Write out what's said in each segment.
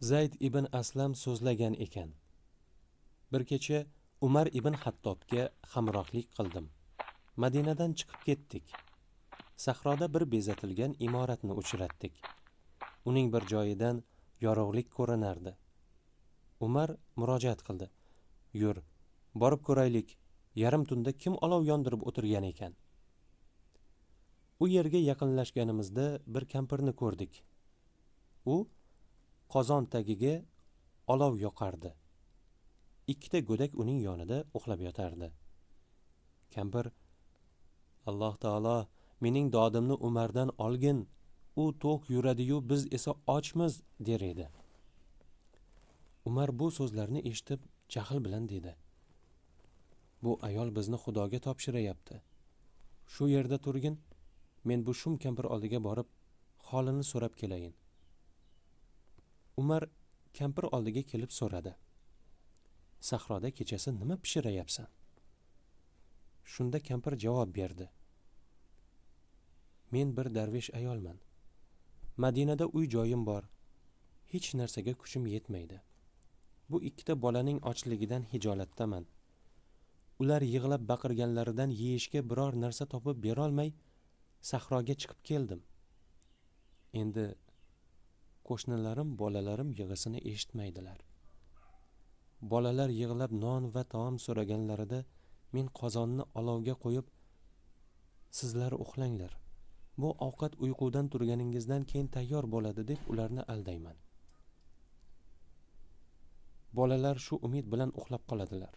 zayd ibn aslam so'zlagan ekan. Bir kecha umar ibn hattobga hamrohlik qildim. Madinadan chiqib ketdik. Sahroda bir bezatilgan imoratni uchratdik. Uning bir joyidan yorug'lik ko'rinardi. Umar murojaat qildi. Yur borib ko'raylik yarim tunda kim olov yondirib o'tirgan ekan? U yerga yaqinlashganimizda bir kampirni ko'rdik. U qozon tagiga olov yoqardi. Ikkita go'dak uning yonida uxlab yotardi. Kampir alloh taolo mening dodimni umardan olgin u to'q yuradiyu biz esa ochmiz der edi. Umar bu so'zlarni eshitib jahl bilan dedi. Bu ayol bizni xudoga topshirayapti. Shu yerda turgin men bu shum kampir oldiga borib holini so'rab kelayin. Umar kampir oldiga kelib so'radi. Sahroda kechasi nima pishirayapsan? Shunda kampir javob berdi. Men bir darvesh ayolman. Madinada uy joyim bor. Hech narsaga kuchim yetmaydi. Bu ikkita bolaning ochligidan hijolatdaman. Ular yig'lab baqirganlaridan yeyishga biror narsa topib berolmay sahroga chiqib keldim. Endi qo'shnilarim bolalarim yig'isini eshitmaydilar. Bolalar yig'lab non va taom so'raganlarida men qozonni olovga qo'yib sizlar uxlanglar. Bu ovqat uyqudan turganingizdan keyin tayyor bo'ladi deb ularni aldayman. Bolalar shu umid bilan uxlab qoladilar.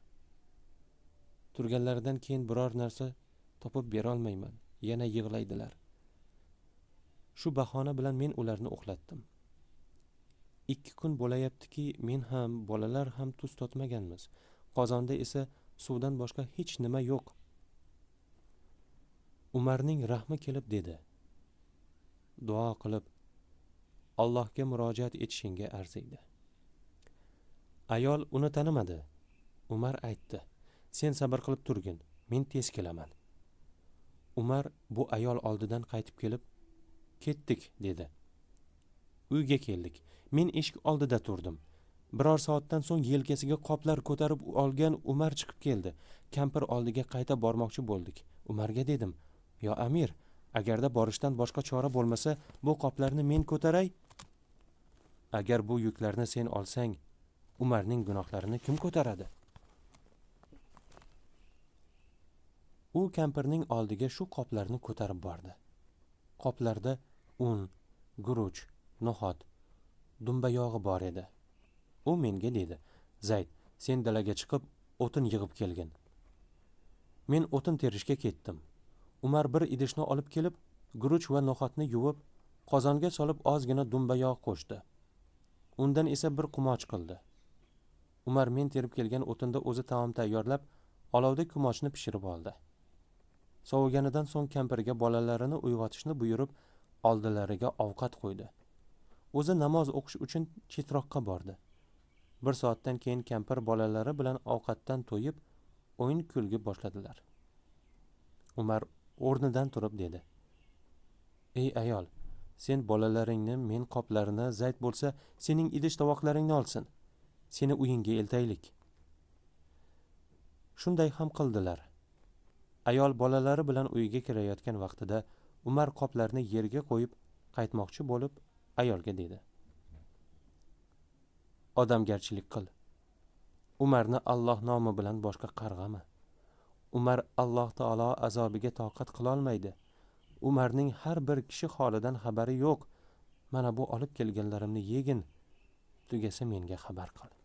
Turganlaridan keyin biror narsa topib berolmayman yana yig'laydilar. Shu bahona bilan men ularni uxlatdim. Ikki kun bo'layaptiki men ham bolalar ham tuz totmaganmiz. Qozonda esa suvdan boshqa hech nima yo'q. Umarning rahmi kelib dedi. Duo qilib allohga murojaat etishingga arziydi. Ayol uni tanimadi. Umar aytdi sen sabr qilib turgin men tez kelaman. Umar bu ayol oldidan qaytib kelib ketdik dedi. Uyga keldik. Men eshik oldida turdim. Biror soatdan so'ng yelkasiga qoplar ko'tarib olgan umar chiqib keldi. Kampir oldiga qayta bormoqchi bo'ldik. Umarga dedim yo amir agarda borishdan boshqa chora bo'lmasa bu qoplarni men ko'taray? Agar bu yuklarni sen olsang umarning gunohlarini kim ko'taradi? U kampirning oldiga shu qoplarni ko'tarib bordi. Qoplarda un guruch no'xat dumba yog'i bor edi. U menga dedi zayd sen dalaga chiqib o'tin yig'ib kelgin. Men o'tin terishga ketdim. Umar bir idishni olib kelib guruch va no'xatni yuvib qozonga solib ozgina dumba yog' qo'shdi. Undan esa bir qumoch qildi. Umar men terib kelgan o'tinda o'zi taom tayyorlab olovda kumochni pishirib oldi. Soviganidan so'ng kampirga bolalarini uyg'otishni buyurib oldilariga ovqat qo'ydi. O'zi namoz o'qish uchun chetroqqa bordi. Bir soatdan keyin kampir bolalari bilan ovqatdan to'yib o'yin kulgi boshladilar. Umar o'rnidan turib dedi ey ayol sen bolalaringni men qoplarini zayd bo'lsa sening idish tovoqlaringni olsin. Seni uyingga eltaylik. Shunday ham qildilar. Ayol bolalari bilan uyiga kirayotgan vaqtida umar qoplarni yerga qo'yib qaytmoqchi bo'lib ayolga dedi. Odamgarchilik qil. Umarni alloh nomi bilan boshqa qarg'ama. Umar alloh taolo azobiga toqat qilolmaydi. Umarning har bir kishi holidan xabari yo'q. Mana bu olib kelganlarimni yegin. Tugasa menga xabar qil.